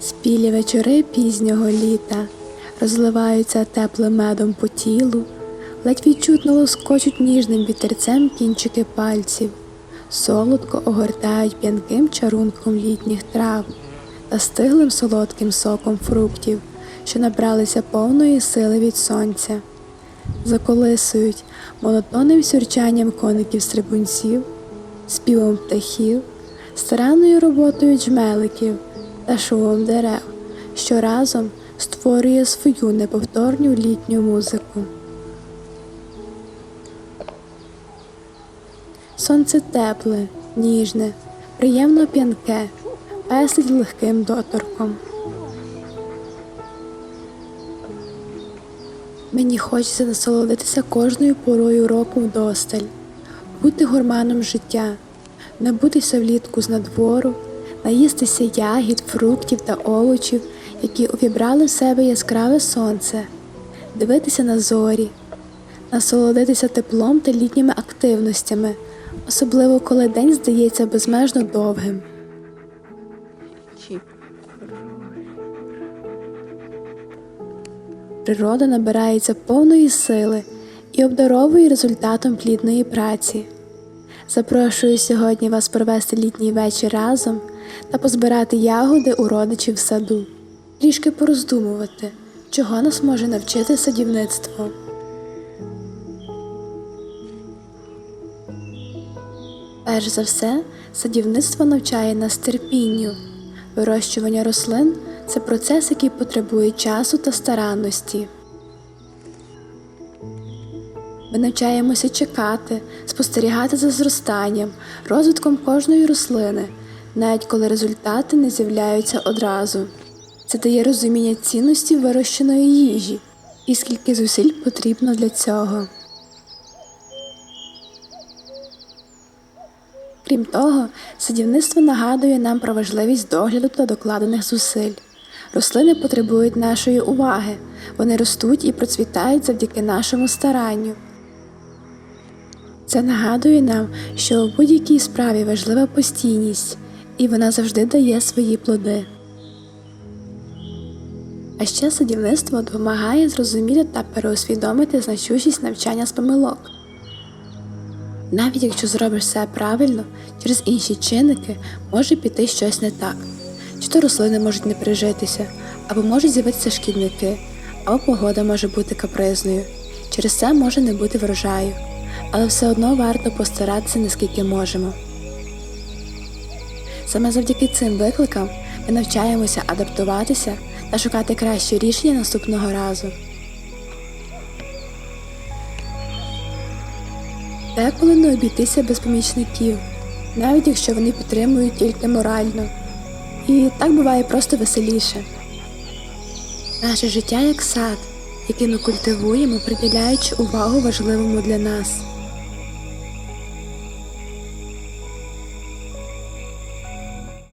Спілі вечори пізнього літа. Розливаються теплим медом по тілу, ледь відчутно лоскочуть ніжним вітерцем кінчики пальців, солодко огортають п'янким чарунком літніх трав та стиглим солодким соком фруктів, що набралися повної сили від сонця, заколисують монотонним сюрчанням коників стрибунців, співом птахів, старанною роботою джмеликів та шумом дерев, що разом створює свою неповторню літню музику. Сонце тепле, ніжне, приємно п'янке, песить легким доторком. Мені хочеться насолодитися кожною порою року вдосталь, бути гурманом життя, набутися влітку з надвору, наїстися ягід, фруктів та овочів, які увібрали в себе яскраве сонце, дивитися на зорі, насолодитися теплом та літніми активностями, особливо коли день здається безмежно довгим. Природа набирається повної сили і обдаровує результатом плідної праці. Запрошую сьогодні вас провести літній вечір разом та позбирати ягоди у родичів в саду, трішки пороздумувати, чого нас може навчити садівництво. Перш за все, садівництво навчає нас терпінню. Вирощування рослин це процес, який потребує часу та старанності. Ми навчаємося чекати, спостерігати за зростанням, розвитком кожної рослини, навіть коли результати не з'являються одразу. Це дає розуміння цінності вирощеної їжі і скільки зусиль потрібно для цього. Крім того, садівництво нагадує нам про важливість догляду та докладених зусиль. Рослини потребують нашої уваги, вони ростуть і процвітають завдяки нашому старанню. Це нагадує нам, що у будь-якій справі важлива постійність, і вона завжди дає свої плоди. А ще садівництво допомагає зрозуміти та переосвідомити значущість навчання з помилок. Навіть якщо зробиш все правильно, через інші чинники може піти щось не так. Чи то рослини можуть не прижитися, або можуть з'явитися шкідники, або погода може бути капризною. Через це може не бути врожаю, але все одно варто постаратися наскільки можемо. Саме завдяки цим викликам ми навчаємося адаптуватися та шукати кращі рішення наступного разу. Деколи не обійтися без помічників, навіть якщо вони підтримують тільки морально. І так буває просто веселіше. Наше життя як сад, який ми культивуємо, приділяючи увагу важливому для нас.